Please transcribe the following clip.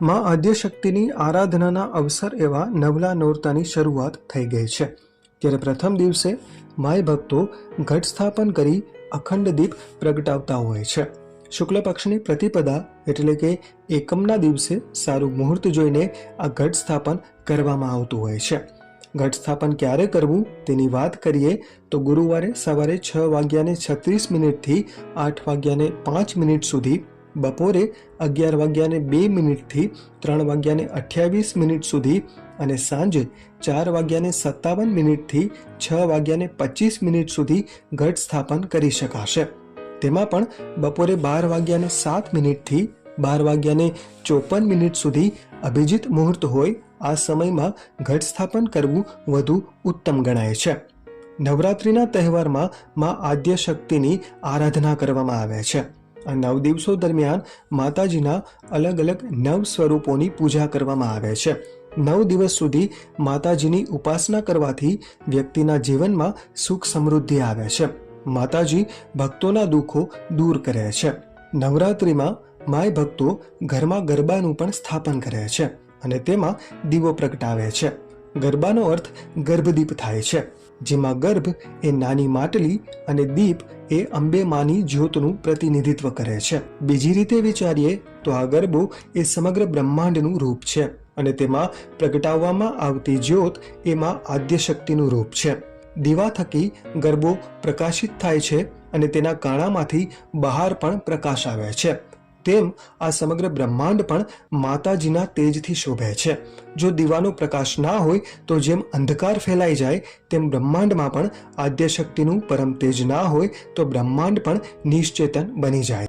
માં આદ્યશક્તિની આરાધનાના અવસર એવા નવલા નોરતાની શરૂઆત થઈ ગઈ છે. ત્યારે પ્રથમ દિવસે માય ભક્તો ઘટ સ્થાપન કરી અખંડ દીપ પ્રગટાવતા હોય છે. શુક્લ પક્ષની પ્રતિપદા એટલે કે એકમના દિવસે સારું મુહૂર્ત જોઈને આ ઘટ સ્થાપન કરવામાં આવતું હોય છે. ઘટ સ્થાપન ક્યારે કરવું તેની વાત કરીએ તો ગુરુવારે સવારે છ વાગ્યાને છત્રીસ મિનિટથી આઠ વાગ્યાને પાંચ મિનિટ સુધી બપોરે અગિયાર વાગ્યાને બે મિનિટથી ત્રણ વાગ્યાને અઠ્યાવીસ મિનિટ સુધી અને સાંજે ચાર વાગ્યાને સત્તાવન મિનિટથી છ વાગ્યાને પચીસ મિનિટ સુધી ઘટ સ્થાપન કરી શકાશે. તેમાં પણ બપોરે બાર વાગ્યાને સાત મિનિટથી બાર વાગ્યાને ચોપન મિનિટ સુધી અભિજીત મુહૂર્ત હોય, આ સમયમાં ઘટ સ્થાપન કરવું વધુ ઉત્તમ ગણાય છે. નવરાત્રિના તહેવારમાં મા આદ્ય શક્તિની આરાધના કરવામાં આવે છે. આ નવ દિવસો દરમિયાન માતાજીના અલગ અલગ નવ સ્વરૂપોની પૂજા કરવામાં આવે છે. નવ દિવસ સુધી માતાજીની ઉપાસના કરવાથી વ્યક્તિના જીવનમાં સુખ સમૃદ્ધિ આવે છે. માતાજી ભક્તોના દુઃખો દૂર કરે છે. નવરાત્રિમાં માય ભક્તો ઘરમાં ગરબાનું પણ સ્થાપન કરે છે અને તેમાં દીવો પ્રગટાવે છે. ગરબાનો અર્થ ગર્ભદીપ થાય છે. જેમાં ગર્ભ એ નાની માટલી અને દીપ એ અંબે માની જ્યોતનું પ્રતિનિધિત્વ કરે છે. બીજી રીતે વિચારીએ તો આ ગરબો એ સમગ્ર બ્રહ્માંડનું રૂપ છે અને તેમાં પ્રગટાવવામાં આવતી જ્યોત એમાં આદ્ય શક્તિનું રૂપ છે. દીવા થકી ગરબો પ્રકાશિત થાય છે અને તેના કાણામાંથી બહાર પણ પ્રકાશ આવે છે. તેમ આ સમગ્ર બ્રહ્માંડ પણ માતાજીના તેજથી શોભે છે. જો દીવાનો પ્રકાશ ના હોય તો જેમ અંધકાર ફેલાઈ જાય, તેમ બ્રહ્માંડમાં પણ આદ્ય શક્તિનું પરમ તેજ ના હોય તો બ્રહ્માંડ પણ નિશ્ચેતન બની જાય.